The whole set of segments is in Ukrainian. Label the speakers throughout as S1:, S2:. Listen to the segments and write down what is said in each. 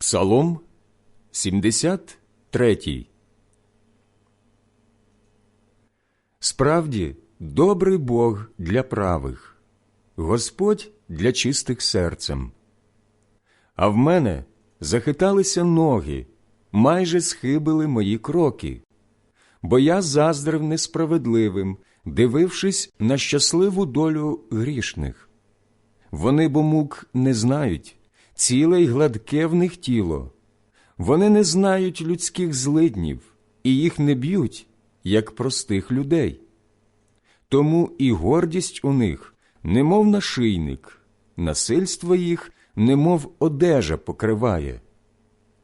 S1: Псалом 73 Справді, добрий Бог для правих, Господь для чистих серцем. А в мене захиталися ноги, майже схибили мої кроки, бо я заздрив несправедливим, дивившись на щасливу долю грішних. Вони бо мук не знають, ціле й гладке в них тіло. Вони не знають людських злиднів і їх не б'ють, як простих людей. Тому і гордість у них, немов нашийник, насильство їх, немов одежа покриває.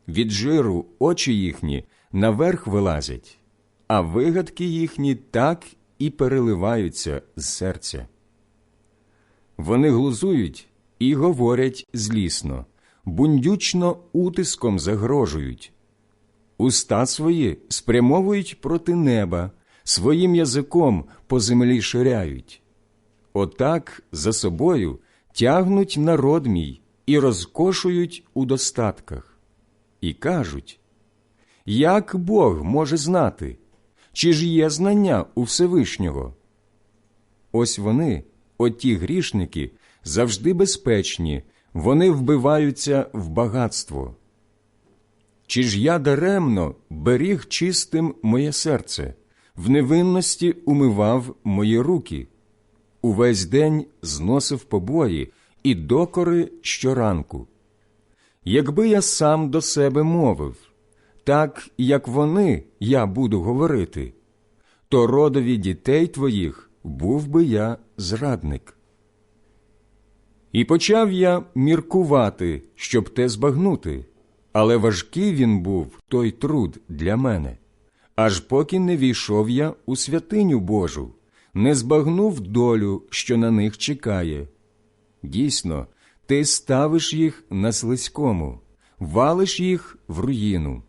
S1: Від жиру очі їхні наверх вилазять, а вигадки їхні так і переливаються з серця. Вони глузують і говорять злісно, бундючно утиском загрожують. Уста свої спрямовують проти неба, своїм язиком по землі ширяють. Отак за собою тягнуть народ мій і розкошують у достатках. І кажуть, як Бог може знати, чи ж є знання у Всевишнього? Ось вони, оті грішники, завжди безпечні, вони вбиваються в багатство. Чи ж я даремно беріг чистим моє серце, в невинності умивав мої руки, увесь день зносив побої і докори щоранку. Якби я сам до себе мовив, так як вони я буду говорити, то родові дітей твоїх був би я зрадник. І почав я міркувати, щоб те збагнути, але важкий він був той труд для мене, аж поки не війшов я у святиню Божу, не збагнув долю, що на них чекає. Дійсно, ти ставиш їх на слизькому, валиш їх в руїну.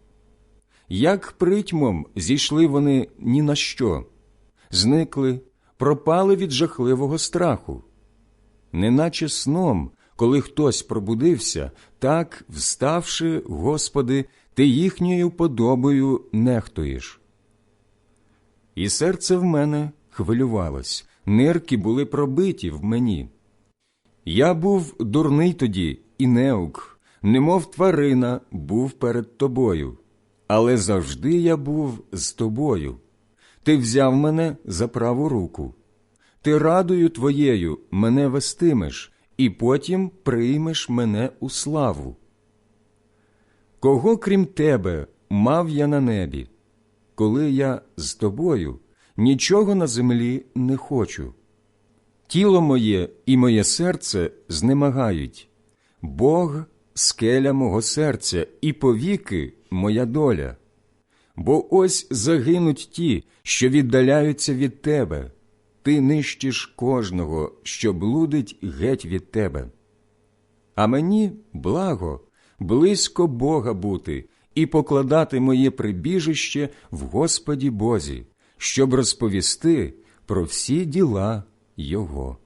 S1: Як притьмом зійшли вони ні на що, зникли, пропали від жахливого страху неначе сном, коли хтось пробудився, так, вставши, Господи, ти їхньою подобою нехтуєш. І серце в мене хвилювалось, нирки були пробиті в мені. Я був дурний тоді і неук, немов тварина був перед тобою, але завжди я був з тобою. Ти взяв мене за праву руку ти радою твоєю мене вестимеш, і потім приймеш мене у славу. Кого крім тебе мав я на небі, коли я з тобою нічого на землі не хочу. Тіло моє і моє серце знемагають, Бог скеля мого серця і повіки моя доля. Бо ось загинуть ті, що віддаляються від тебе ти нищиш кожного, що блудить геть від тебе. А мені благо, близько Бога бути і покладати моє прибіжище в Господі Бозі, щоб розповісти про всі діла Його.